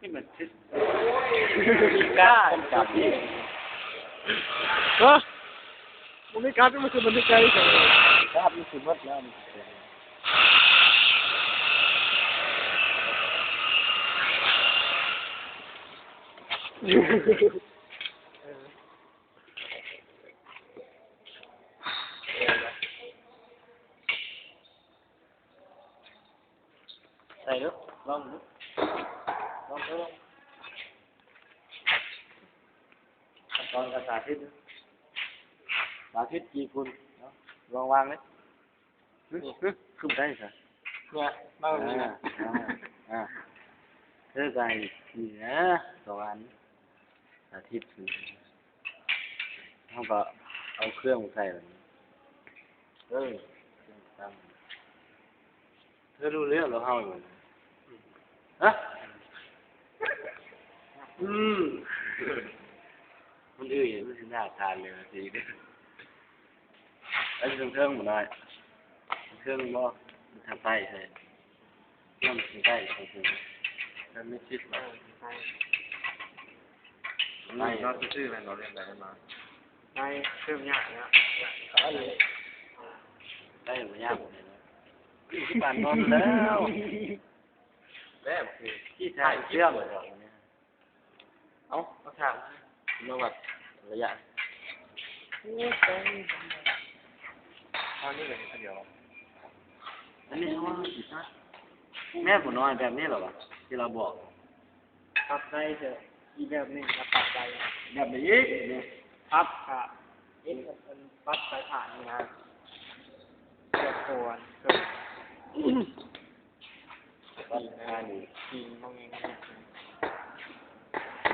นี่มันทิศกล้าจับนี่ฮะผมไม่การ์ดมันคือบันทึกใจเฉยกล้ามันคือวัดแล้วมันคือใส่ดูลองดูลองดูลอง ขั้นตอนการสาธิตสาธิตกี่คุณลองวางเลยนี่ขึ้นได้สิเนี่ยบ้าแบบนี้นะอ่าอ่าเธอใจดีนะสองอันสาธิตคือเขาก็เอาเครื่องใส่แบบนี้เออเครื่องตั้งเธอรู้เรื่องหรือเขาเหมือนฮะ อืมมันอื่นมันสิน่าทานเลยนะทีเดียวแล้วเครื่องเครื่องหมดเลยเครื่องบ่มันทำไปใช่เครื่องมันได้ใช่ไหมมันไม่คิดว่าไม่เราจะชื่ออะไรเราเรียนอะไรมาในเครื่องยากนะได้เลยได้ไม่ยากเลยนะที่บ้านนอนแล้วแบบคือที่ถ่ายเครื่องเลย เนี่ยเอ้าเขาถามนวัดระยะตอนนี้เลยเดียวอันนี้เขาว่าอีกนะแม่ผมนอนแบบนี้เหรอวะที่เราบอกปรับใจเถอะอีกแบบหนึงครับปรับใจแบบนี้อีกนี่พับค่ะเอ็นมันปัดสายผ่านนี่นะเกือบโคนเกือบวันงานนี่กินมองเองเนี่ย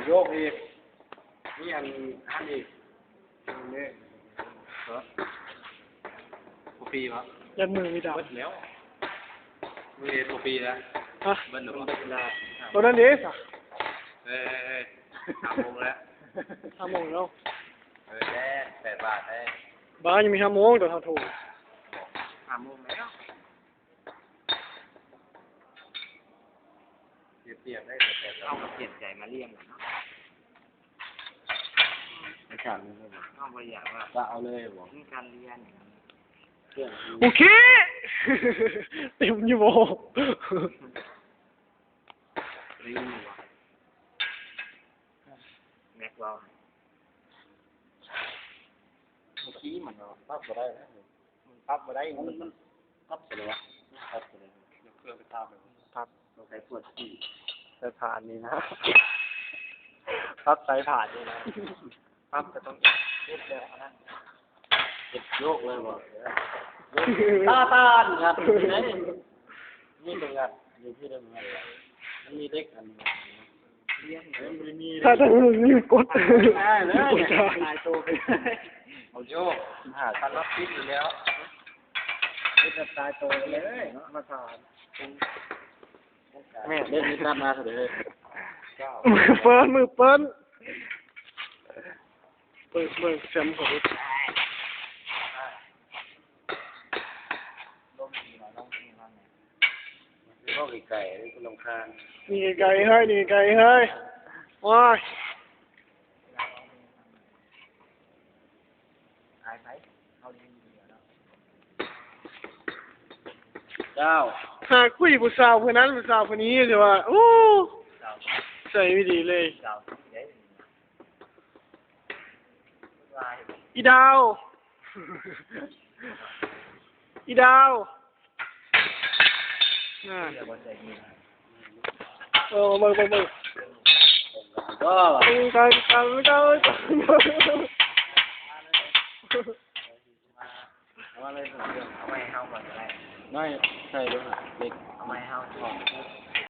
โยกอีกนี่อันอันอีกเนี่ยปูปีวะยันมือมีดาบเบิดแล้วมือเอปูปีแล้วฮะเบิดหรือมันเปเป็ล่านเวลาตัวนั้นเด้สะเฮ้ยเฮ้ยสามโมงแล้วห้าโมงแล้วเออแค่แปดบาทได้บ้านยังมีห้าโมงแต่ทำถูกสามโมงแล้ว เทียบเทียบได้แต่แต่เอาเปลี่ยนใจมาเลี้ยงกันเนาะไม่ใช่ไม่ใช่เอาไปอย่างว่าจะเอาเลยบอกนี่การเรียนเครื่องโอเค เต็มอยู่โมรีวะแม็กเราเมื่อกี้มันปั๊บก็ได้นะมันปรับมาได้มันมันปั๊บไปเลยวะปั๊บไปเลยยกเครื่องไปทาบเลยปรับเราใช้ปวดที่ สายผ่านนี่นะปรับสายผ่านนี่นะปรับจะต้องเอ็ดแล้วนะเจ็บโยกเลยบอกตาตานครับไหนนี่เป็นงัดอยู่ที่เดิมงัดมันมีเด็กอันเลี้ยงมันมีถ้าถ้ามันรีบกดได้เลยกดได้นายโตไปเอาโยกหาทันรับพิษอยู่แล้วจะตายโตเลยมาผ่าน แม่เล่นนิทานมาเถอะเลยมือเปิ้ลมือเปิ้ลเปิดเปิดแซมของก็ไก่ๆนี่ก็ลำคาญนี่ไกลให้นี่ไกลให้ว้ายเจ้า หากคุยผู้สาวคนนั้นผู้สาวคนนี้แต่ว่าโอ้ใส่ไม่ดีเลยอีดาว อีดาวน่าเออมามามาก็กันกันกันกันเอาอะไรผมเรื่องเอาไว้เฮาก่อนก็ได้ ไม่ใช่ด้วยเด็ก เอาไว้เฮาก่อน